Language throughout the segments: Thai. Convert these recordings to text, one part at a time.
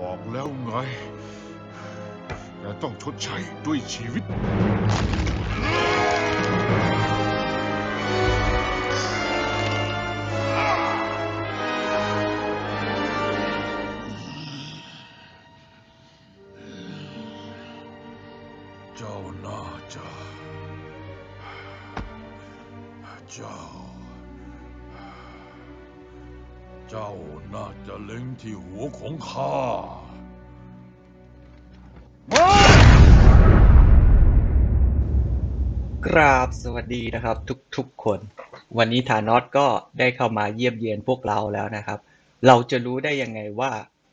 บอกแล้วไงแกต้องชดใช้ด้วยชีวิต เจ้าน่าจะเจ้า เจ้าน่าจะเล็งที่หัวของข้ากราบสวัสดีนะครับ ทุกๆคน วันนี้ธานอสก็ได้เข้ามาเยี่ยมเยียนพวกเราแล้วนะครับ เราจะรู้ได้ยังไงว่า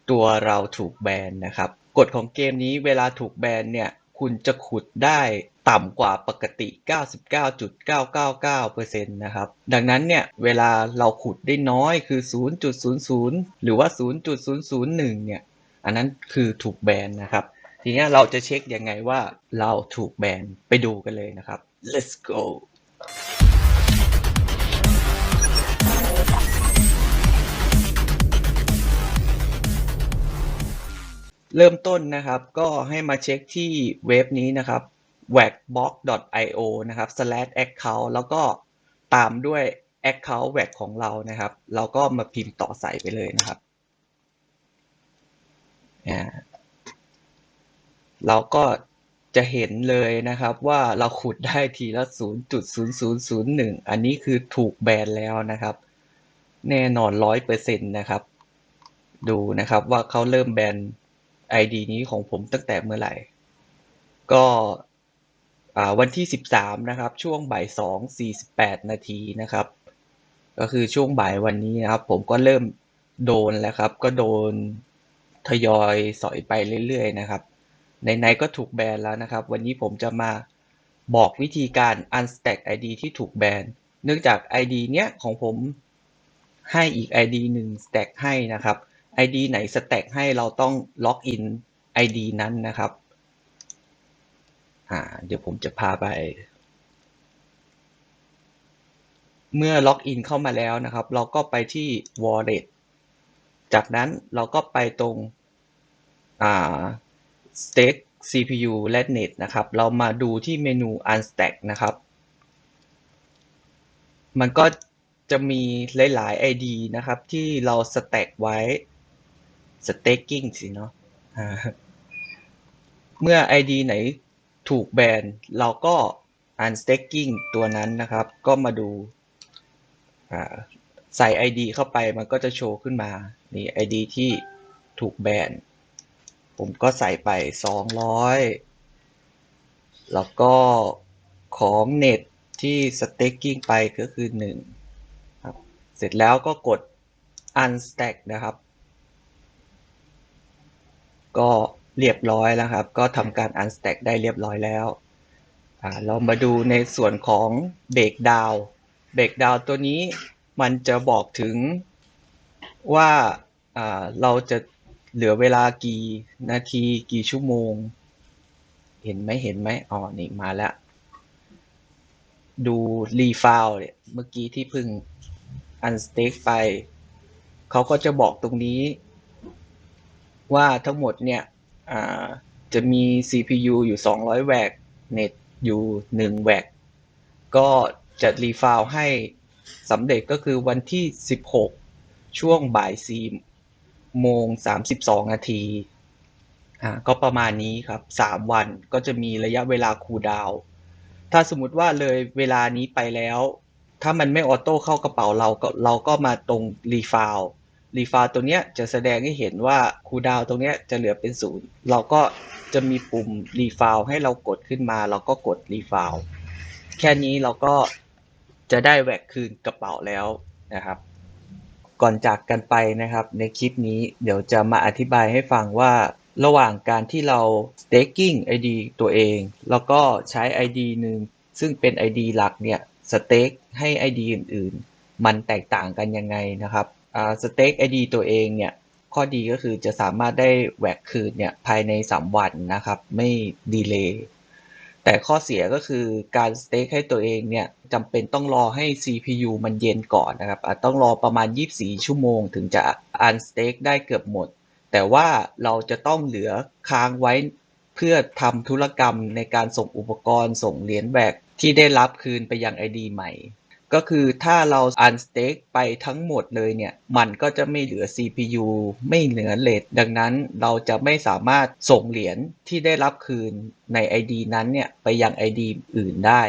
ตัวเราถูกแบนนะครับ กฎของเกมนี้เวลาถูกแบนเนี่ย คุณจะขุดได้ ต่ำกว่าปกติ 99.999%นะครับ ดังนั้นเนี่ย เวลาเราขุดได้น้อยคือ 0.00 หรือว่า 0.001 เนี่ย อันนั้นคือถูกแบนนะครับ ทีนี้เราจะเช็คยังไงว่าเราถูกแบน ไปดูกันเลยนะครับ let's go เริ่มต้นนะครับก็ให้มาเช็คที่เว็บนี้นะครับ waxbox.io นะครับ slash account แล้วก็ตามด้วย account wax ของเรานะครับ เราก็มาพิมพ์ต่อใส่ไปเลยนะครับอ่าเราก็จะเห็นเลยนะครับว่าเราขุดได้ทีละ 0.0001 อันนี้คือถูกแบนแล้วนะครับ แน่นอน 100%นะครับ ดูนะครับว่าเขาเริ่มแบน ID นี้ของผมตั้งแต่เมื่อไหร่ ก็ วันที่ 13 นะครับ ช่วงบ่าย2 48 นาทีนะครับ ก็คือช่วงบ่ายวันนี้นะครับ ผมก็เริ่มโดนแล้วครับ ก็โดนทยอยสอยไปเรื่อยๆ นะครับไหนๆก็ถูกแบนแล้วนะครับ วันนี้ผมจะมาบอกวิธีการ unstack ID ที่ถูกแบน เนื่องจาก ID เนี้ยของผมให้อีก ID หนึ่ง stack ให้นะครับ ID ไหน stack ให้เราต้องล็อกอิน ID นั้นนะครับ อ่าเดี๋ยวผมจะพาไป เมื่อล็อกอินเข้ามาแล้วนะครับ เราก็ไปที่ wallet จากนั้นเราก็ไปตรงอ่า Stake CPU และ Net นะครับ เรามาดูที่เมนู Unstack นะครับ มันก็จะมีหลายๆ ID นะครับ ที่เรา stack ไว้ staking สิเนาะเมื่อ ID ไหน ถูกแบน เราก็ unstaking ตัวนั้นนะครับ ก็มาดูอ่าใส่ ID เข้าไปมันก็จะโชว์ขึ้นมา นี่ ID ที่ถูกแบน ผมก็ใส่ไป 200 แล้วก็ของเน็ตที่ staking ไปก็คือ 1 ครับ เสร็จแล้วก็กด unstack นะครับ ก็ เรียบร้อยแล้วครับ ก็ทำการ unstack ได้เรียบร้อยแล้วอ่าเรามาดูในส่วนของ breakdown breakdown ตัวนี้มันจะบอกถึงว่าเราจะเหลือเวลากี่นาทีกี่ชั่วโมง เห็นไหมเห็นไหมอ๋อนี่มาแล้ว ดูรีฟาวเนี่ยเมื่อกี้ที่เพิ่ง unstake ไป เขาก็จะบอกตรงนี้ ว่าทั้งหมดเนี่ย จะมี CPU อยู่ 200 แวกเน็ตอยู่ 1 แวกก็จะรีฟาวให้สำเร็จก็คือวันที่ 16 ช่วงบ่าย4โมง 32 นาทีอ่าก็ประมาณนี้ครับ 3 วันก็จะมีระยะเวลาคูดาว ถ้าสมมุติว่าเลยเวลานี้ไปแล้ว ถ้ามันไม่ออโต้เข้ากระเป๋าเราก็เราก็มาตรงรีฟาว รีฟาวตัวเนี้ยจะแสดงให้เห็นว่าคูดาวตรงเนี้ยจะเหลือเป็นศูนย์เราก็จะมีปุ่มรีฟาวให้เรากดขึ้นมา เราก็กดรีฟาวแค่นี้เราก็จะได้แหวกคืนกระเป๋าแล้วนะครับ ก่อนจากกันไปนะครับ ในคลิปนี้เดี๋ยวจะมาอธิบายให้ฟังว่าระหว่างการที่เรา staking ID ตัวเอง แล้วก็ใช้ ID หนึ่งซึ่งเป็น ID หลักเนี่ย stake ให้ ID อื่น ๆ มันแตกต่างกันยังไงนะครับ อ่า stake ID ตัวเองเนี่ย ข้อดีก็คือจะสามารถได้แหวกคืนเนี่ยภายใน 3 วันนะครับ ไม่ดีเลย์แต่ข้อเสียก็คือการสเต็กให้ตัวเองเนี่ยจำเป็นต้องรอให้ CPU มันเย็นก่อนนะครับต้องรอประมาณ 24 ชั่วโมง ถึงจะอันสเต็กได้เกือบหมดแแต่ว่าเราจะต้องเหลือค้างไว้เพื่อทำธุรกรรมในการส่งอุปกรณ์ส่งเหรียญแบกที่ได้รับคืนไปยัง ID ใหม่ ก็คือถ้าเรา unstake ไปทั้งหมดเลยเนี่ย มันก็จะไม่เหลือ CPU ไม่เหลือเลทดังนั้นเราจะไม่สามารถส่งเหรียญที่ได้รับคืนใน ID นั้นเนี่ย ไปยัง ID อื่นได้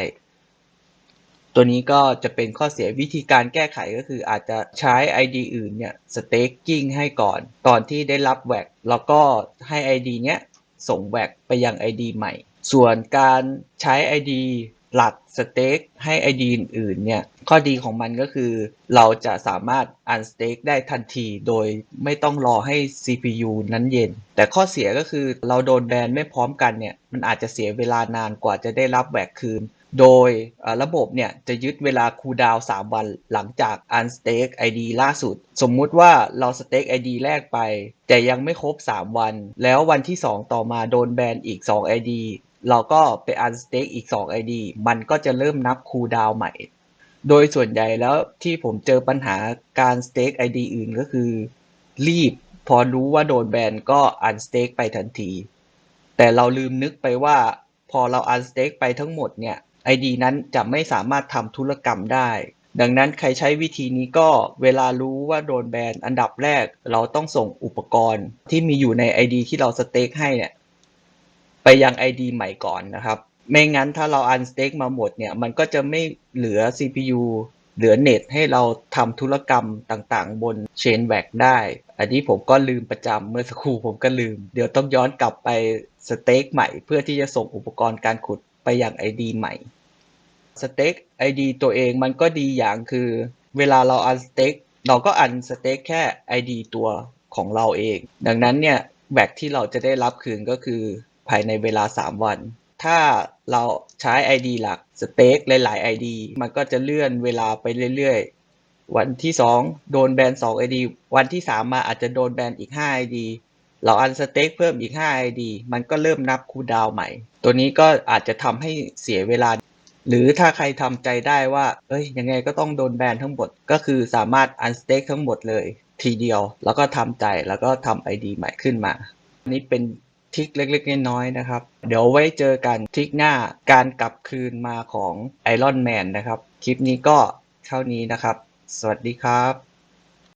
ตัวนี้ก็จะเป็นข้อเสียวิธีการแก้ไขก็คืออาจจะใช้ ID อื่นเนี่ย staking ให้ก่อน ตอนที่ได้รับแวกแล้วก็ให้ ID เนี้ยส่งแวกไปยัง ID ใหม่ ส่วนการใช้ ID หลักสเต็กให้ ID อื่นๆเนี่ยข้อดีของมันก็คือ เราจะสามารถ unstake ได้ทันทีโดยไม่ต้องรอให้ CPU นั้นเย็น แต่ข้อเสียก็คือเราโดนแบนไม่พร้อมกันเนี่ยมันอาจจะเสียเวลานานกว่าจะได้รับแหวกคืน โดยระบบเนี่ยจะยึดเวลาคูลดาวน์3วันหลังจาก unstake ID ล่าสุด สมมุติว่าเรา stake ID แรกไป แต่ยังไม่ครบ 3 วัน แล้ววันที่ 2 ต่อมาโดนแบนอีก 2 ID เราก็ไป unstake อีก 2 ID มันก็จะเริ่มนับคูดาวใหม่ โดยส่วนใหญ่แล้วที่ผมเจอปัญหาการ stake ID อื่นก็คือ รีบพอรู้ว่าโดนแบนก็ unstake ไปทันที แต่เราลืมนึกไปว่าพอเรา unstake ไปทั้งหมดเนี่ย ID นั้นจะไม่สามารถทำธุรกรรมได้ ดังนั้นใครใช้วิธีนี้ก็เวลารู้ว่าโดนแบนอันดับแรก เราต้องส่งอุปกรณ์ที่มีอยู่ใน ID ที่เราสเต็กให้เนี่ย ไปยัง ID ใหม่ก่อนนะครับ ไม่งั้นถ้าเรา unstake มาหมดเนี่ย มันก็จะไม่เหลือ CPU เหลือเน็ตให้เราทำธุรกรรมต่างๆ บน Chain b a c k ได้ อันนี้ผมก็ลืมประจำเมื่อสักครู่ผมก็ลืม เดี๋ยวต้องย้อนกลับไปสเต็กใหม่ เพื่อที่จะส่งอุปกรณ์การขุดไปยัง ID ใหม่สเต็ก ID ตัวเองมันก็ดีอย่างคือ เวลาเรา unstake เราก็ unstake แค่ ID ตัวของเราเอง ดังนั้นเนี่ยแบกที่เราจะได้รับคืนก็คือ ภายในเวลา 3 วัน ถ้าเราใช้ ID หลักสเต็กหลาย ๆ ID มันก็จะเลื่อนเวลาไปเรื่อย ๆ วันที่ 2 โดนแบน2 ID วันที่ 3 มาอาจจะโดนแบนอีก 5 ID เรา unstake เพิ่มอีก 5 ID มันก็เริ่มนับคูดาวใหม่ ตัวนี้ก็อาจจะทำให้เสียเวลา หรือถ้าใครทำใจได้ว่า เอ้ย ยังไงก็ต้องโดนแบนทั้งหมด ก็คือสามารถ unstake ทั้งหมดเลย ทีเดียว แล้วก็ทำใจ แล้วก็ทำ ID ใหม่ขึ้นมา อันนี้เป็น ทิคเล็กๆ น้อยๆนะครับ เดี๋ยวไว้เจอกันทิคหน้าการกลับคืนมาของไอรอนแมนนะครับ คลิปนี้ก็เท่านี้นะครับ สวัสดีครับ